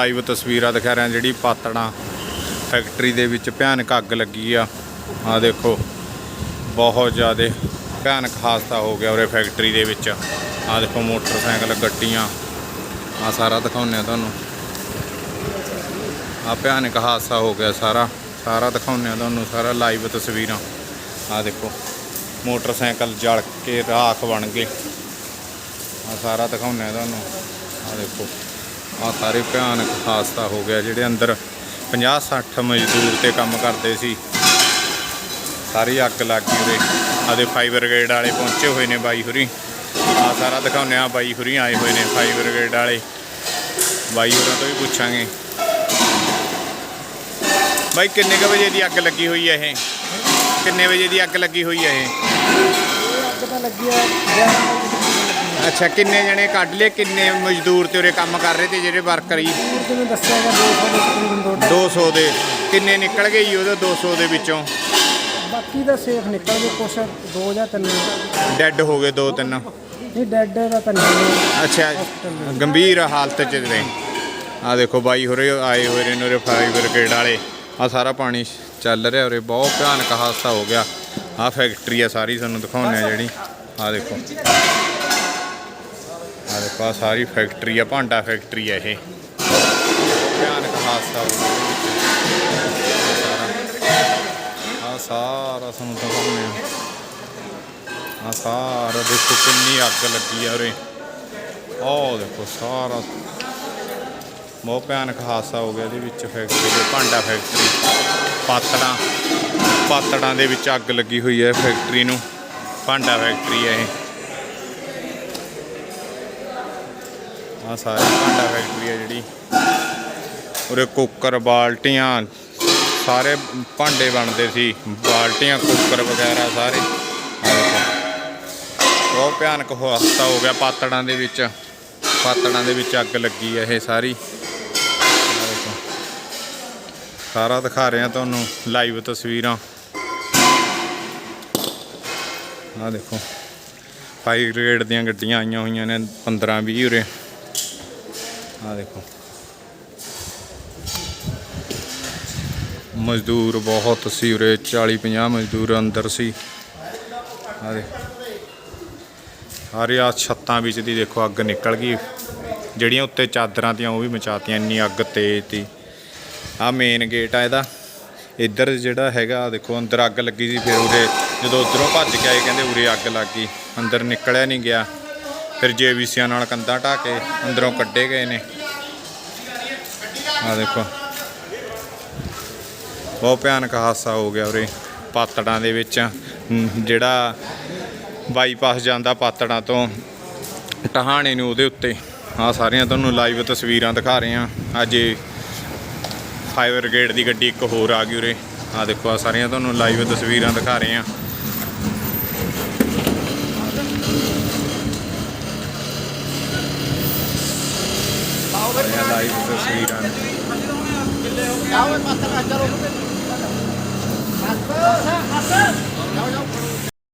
Live ਤਸਵੀਰਾਂ ਦਿਖਾ ਰਿਹਾ ਜਿਹੜੀ ਪਾਤੜਾਂ ਫੈਕਟਰੀ ਦੇ ਵਿੱਚ ਭਿਆਨਕ ਅੱਗ ਲੱਗੀ ਆ। ਆ ਦੇਖੋ, ਬਹੁਤ ਜ਼ਿਆਦਾ ਭਿਆਨਕ ਹਾਦਸਾ ਹੋ ਗਿਆ ਉਰੇ ਫੈਕਟਰੀ ਦੇ ਵਿੱਚ। ਆ ਦੇਖੋ ਮੋਟਰਸਾਈਕਲ, ਗੱਡੀਆਂ, ਆ ਸਾਰਾ ਦਿਖਾਉਂਦੇ ਆ ਤੁਹਾਨੂੰ। ਆ ਭਿਆਨਕ ਹਾਦਸਾ ਹੋ ਗਿਆ ਸਾਰਾ। ਸਾਰਾ ਦਿਖਾਉਂਦੇ ਆ ਤੁਹਾਨੂੰ, ਸਾਰਾ ਲਾਈਵ ਤਸਵੀਰਾਂ। ਆ ਦੇਖੋ, ਮੋਟਰਸਾਈਕਲ ਜਲ ਕੇ ਰਾਖ ਬਣ ਗਏ। ਆ ਸਾਰਾ ਦਿਖਾਉਂਦੇ ਆ ਤੁਹਾਨੂੰ। ਆ ਦੇਖੋ। ਆ ਸਾਰੇ ਭਿਆਨਕ ਹਾਦਸਾ ਹੋ ਗਿਆ ਜਿਹੜੇ ਅੰਦਰ 50 60 ਮਜ਼ਦੂਰ ਤੇ ਕੰਮ ਕਰਦੇ ਸੀ। ਸਾਰੀ ਅੱਗ ਲੱਗ ਗਈ ਉਰੇ। ਆਦੇ ਫਾਈਬਰ ਬ੍ਰਿਗੇਡ ਵਾਲੇ ਪਹੁੰਚੇ ਹੋਏ ਨੇ ਬਾਈ ਹੁਰੀ। ਆ ਸਾਰਾ ਦਿਖਾਉਂਦੇ ਆ ਬਾਈ ਹੁਰੀ ਆਏ ਹੋਏ ਨੇ ਫਾਈਬਰ ਬ੍ਰਿਗੇਡ ਵਾਲੇ। ਬਾਈ ਹੋਰਾਂ ਤੋਂ ਵੀ ਪੁੱਛਾਂਗੇ। ਬਾਈ, ਕਿੰਨੇ ਕੁ ਵਜੇ ਦੀ ਅੱਗ ਲੱਗੀ ਹੋਈ ਹੈ ਇਹ? ਕਿੰਨੇ ਵਜੇ ਦੀ ਅੱਗ ਲੱਗੀ ਹੋਈ ਹੈ ਇਹ? ਅੱਗ ਤਾਂ ਲੱਗੀ ਆ 11 ਵਜੇ ਅੱਛਾ ਕਿੰਨੇ ਜਣੇ ਕੱਢ ਲਏ? ਕਿੰਨੇ ਮਜ਼ਦੂਰ ਤੇ ਉਰੇ ਕੰਮ ਕਰ ਰਹੇ ਤੇ ਜਿਹੜੇ ਵਰਕਰ ਜੀ? ਦੂਰ ਜਿਵੇਂ ਦੱਸਿਆ ਗਿਆ 200 ਦੇ ਤਕਰੀਬਨ ਦੋ। 200 ਦੇ ਕਿੰਨੇ ਨਿਕਲ ਗਏ ਜੀ ਉਹਦੇ 200 ਦੇ ਵਿੱਚੋਂ? ਬਾਕੀ ਦਾ ਸੇਫ ਨਿਕਲ ਗਏ ਕੁਛ ਦੋ ਜਾਂ ਤਿੰਨ। ਡੈੱਡ ਹੋ ਗਏ ਦੋ ਤਿੰਨ। ਨਹੀਂ ਡੈਡ ਦਾ ਤਾਂ ਨਹੀਂ ਅੱਛਾ ਗੰਭੀਰ ਹਾਲਤ ਚ ਨੇ। ਆ ਦੇਖੋ ਬਾਈ ਹੋਰੇ ਆਏ ਹੋਏ ਨੇ ਨੋਰੇ ਫਾਇਰ ਬ੍ਰਿਗੇਡ ਵਾਲੇ। ਆ ਸਾਰਾ ਪਾਣੀ ਚੱਲ ਰਿਹਾ ਉਰੇ ਬਹੁਤ ਭਿਆਨਕ ਹਾਦਸਾ ਹੋ ਗਿਆ। ਆ ਫੈਕਟਰੀ ਆ ਸਾਰੀ ਤੁਹਾਨੂੰ ਦਿਖਾਉਂਦੇ ਆ ਜਿਹੜੀ। ਆ ਦੇਖੋ। ਆ ਦੇਖੋ ਆਹ ਸਾਰੀ ਫੈਕਟਰੀ ਆ, ਭਾਂਡਾ ਫੈਕਟਰੀ ਆ ਇਹ। ਭਿਆਨਕ ਹਾਦਸਾ ਹੋ ਗਿਆ ਆ ਸਾਰਾ ਤੁਹਾਨੂੰ ਦਿਖਾਉਂਦੇ ਆ। ਆ ਸਾਰਾ ਦੇਖੋ ਕਿੰਨੀ ਅੱਗ ਲੱਗੀ ਆ ਉਰੇ। ਆਹ ਦੇਖੋ ਸਾਰਾ। ਬਹੁਤ ਭਿਆਨਕ ਹਾਦਸਾ ਹੋ ਗਿਆ ਇਹਦੇ ਵਿੱਚ ਫੈਕਟਰੀ ਦੇ, ਭਾਂਡਾ ਫੈਕਟਰੀ। ਪਾਤੜਾਂ ਪਾਤੜਾਂ ਦੇ ਵਿੱਚ ਅੱਗ ਲੱਗੀ ਹੋਈ ਹੈ ਫੈਕਟਰੀ ਨੂੰ। ਭਾਂਡਾ ਫੈਕਟਰੀ ਹੈ ਇਹ। ਆ ਸਾਰੀ ਭਾਂਡਾ ਫੈਕਟਰੀ ਹੈ ਜਿਹੜੀ। ਉਰੇ ਕੁੱਕਰ ਬਾਲਟੀਆਂ, ਸਾਰੇ ਭਾਂਡੇ ਬਣਦੇ ਸੀ। ਬਾਲਟੀਆਂ ਕੁੱਕਰ ਵਗੈਰਾ ਸਾਰੇ। ਬਹੁਤ ਭਿਆਨਕ ਹਾਦਸਾ ਹੋ ਗਿਆ ਪਾਤੜਾਂ ਦੇ ਵਿੱਚ। ਪਾਤੜਾਂ ਦੇ ਵਿੱਚ ਅੱਗ ਲੱਗੀ ਹੈ ਇਹ ਸਾਰੀ। ਸਾਰਾ ਦਿਖਾ ਰਿਹਾ ਤੁਹਾਨੂੰ ਲਾਈਵ ਤਸਵੀਰਾਂ। ਆਹ ਦੇਖੋ ਫਾਇਰ ਬ੍ਰਿਗੇਡ ਦੀਆਂ ਗੱਡੀਆਂ ਆਈਆਂ ਹੋਈਆਂ ਨੇ 15 20 ਉਰੇ। ਆਹ ਦੇਖੋ। ਮਜ਼ਦੂਰ ਬਹੁਤ ਸੀ ਉਰੇ 40 50 ਮਜ਼ਦੂਰ ਅੰਦਰ ਸੀ। ਆਹ ਦੇਖੋ। ਸਾਰੇ ਆ ਛੱਤਾਂ ਵਿੱਚ ਦੀ ਦੇਖੋ, ਅੱਗ ਨਿਕਲ ਗਈ। ਜਿਹੜੀਆਂ ਉੱਤੇ ਚਾਦਰਾਂ ਤੀਆਂ, ਉਹ ਵੀ ਮਚਾਤੀਆਂ, ਇੰਨੀ ਅੱਗ ਤੇਜ਼ ਤੀ। ਆ ਮੇਨ ਗੇਟ ਆ ਇਹਦਾ। ਇੱਧਰ ਜਿਹੜਾ ਹੈਗਾ ਦੇਖੋ, ਅੰਦਰ ਅੱਗ ਲੱਗੀ ਸੀ, ਫਿਰ ਉਰੇ ਜਦੋਂ ਉਧਰੋਂ ਭੱਜ ਕੇ ਆਏ, ਕਹਿੰਦੇ ਉਰੇ ਅੱਗ ਲੱਗ ਗਈ। ਅੰਦਰ ਨਿਕਲਿਆ ਨਹੀਂ ਗਿਆ। ਫਿਰ ਜੇਵੀਸੀਆਂ ਨਾਲ ਕੰਧਾਂ ਢਾ ਕੇ ਅੰਦਰੋਂ ਕੱਢੇ ਗਏ ਨੇ। ਆ ਦੇਖੋ। ਬਹੁਤ ਭਿਆਨਕ ਹਾਦਸਾ ਹੋ ਗਿਆ ਉਰੇ ਪਾਤੜਾਂ ਦੇ ਵਿੱਚ। ਜਿਹੜਾ ਬਾਈਪਾਸ ਜਾਂਦਾ ਪਾਤੜਾਂ ਤੋਂ ਟਹਾਣੇ ਨੂੰ ਉਹਦੇ ਉੱਤੇ। ਆ ਸਾਰੀਆਂ ਤੁਹਾਨੂੰ ਲਾਈਵ ਤਸਵੀਰਾਂ ਦਿਖਾ ਰਹੇ ਆ ਅੱਜ ਫਾਇਰ ਬ੍ਰਿਗੇਡ ਦੀ ਗੱਡੀ ਇੱਕ ਹੋਰ ਆ ਗਈ ਉਰੇ। ਆ ਦੇਖੋ ਆ ਸਾਰੀਆਂ ਤੁਹਾਨੂੰ ਲਾਈਵ ਤਸਵੀਰਾਂ ਦਿਖਾ ਰਹੇ ਆ ਲਾਈਵ ਤਸਵੀਰਾਂ। ਨੇ। ਆਵੇ ਪਾਸਾ ਚੱਲੋ